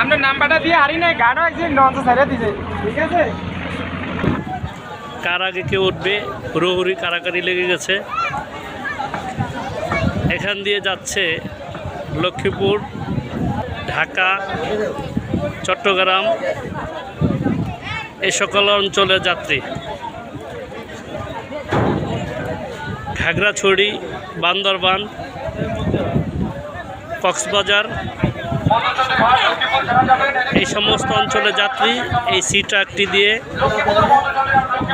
আপনার নাম্বারটা দিয়ে হারি নাই, গাড়ো একদিন লঞ্চ ছেড়ে দিছে। ঠিক আছে? কার আগে কে উঠবে? হুড়োহুড়ি কারাকারি লেগে গেছে। এখান দিয়ে যাচ্ছে লক্ষ্মীপুর, ঢাকা, চট্টগ্রাম এই সকল অঞ্চলের যাত্রী। খাগড়াছড়ি বান্দরবান, কক্সবাজার এই সমস্ত অঞ্চলের যাত্রী এই সি ট্রাকটি দিয়ে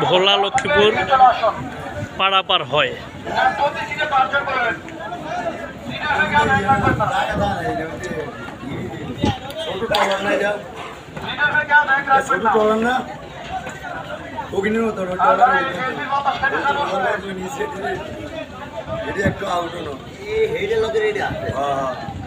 ভোলা লক্ষ্মীপুর পারাপার হয়। টলার না ওখানেও তো টলার এটা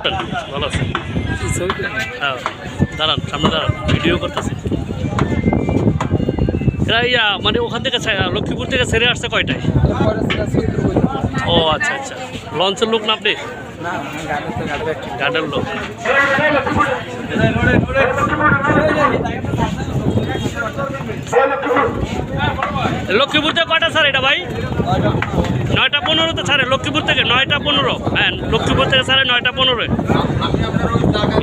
আছে ভালো আছে। হ্যাঁ দাঁড়ান, সামনে দাঁড়ান, ভিডিও করতেছি। এরা ইয়া মানে ওখান থেকে লক্ষ্মীপুর থেকে ছেড়ে আসছে কয়টায়? ও আচ্ছা আচ্ছা। লঞ্চের লোক না আপনি? গার্ডের লোক। লক্ষ্মীপুর থেকে কয়টা স্যার এটা ভাই। নয়টা পনেরো তো ছাড়ে লক্ষ্মীপুর থেকে নয়টা পনেরো। হ্যাঁ লক্ষ্মীপুর থেকে ছাড়ে নয়টা পনেরো।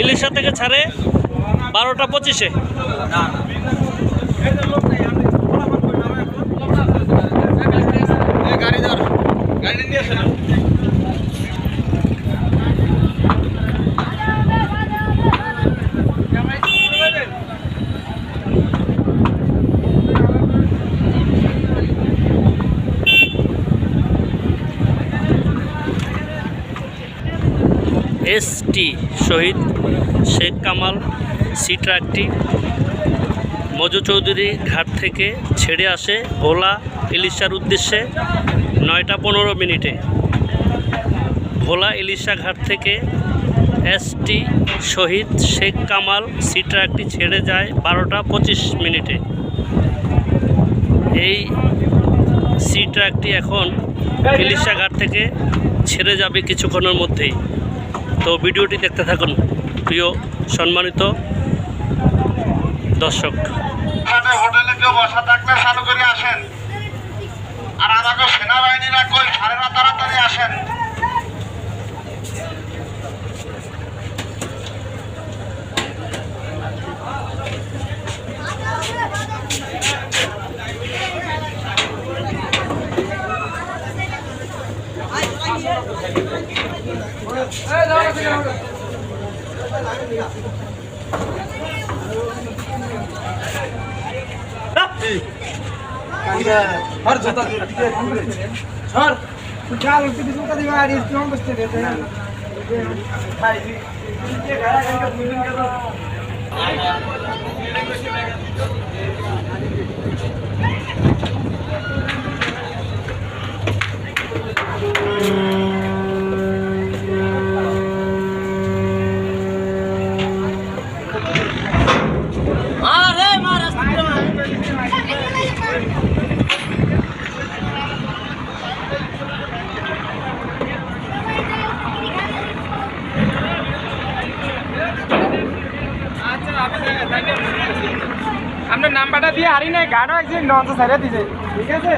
ইলিশা থেকে ছাড়ে বারোটা পঁচিশে। এসটি শহীদ শেখ কামাল সি ট্রাকটি মজু চৌধুরী ঘাট থেকে ছেড়ে আসে ভোলা ইলিশার উদ্দেশ্যে নয়টা পনেরো মিনিটে। ভোলা ইলিশা ঘাট থেকে এসটি শহীদ শেখ কামাল সি ট্রাকটি ছেড়ে যায় বারোটা পঁচিশ মিনিটে। এই সি ট্রাকটি এখন ইলিশা ঘাট থেকে ছেড়ে যাবে কিছুক্ষণের মধ্যেই। তো ভিডিওটি দেখতে থাকুন। প্রিয় সম্মানিত দর্শক। হোটেলে কেউ বসা থাকলে চালু আসেন। আর আমাকে সেনাবাহিনীরা কই সাড়ে না তাড়াতাড়ি আসেন। চাল উঠতে দিছো তা দিবা আর ইসলাম বসতে দে ভাই আপনার নাম্বারটা দিয়ে হারি নাই গাড়ো একদিন লঞ্চ ছেড়ে দিছে। ঠিক আছে?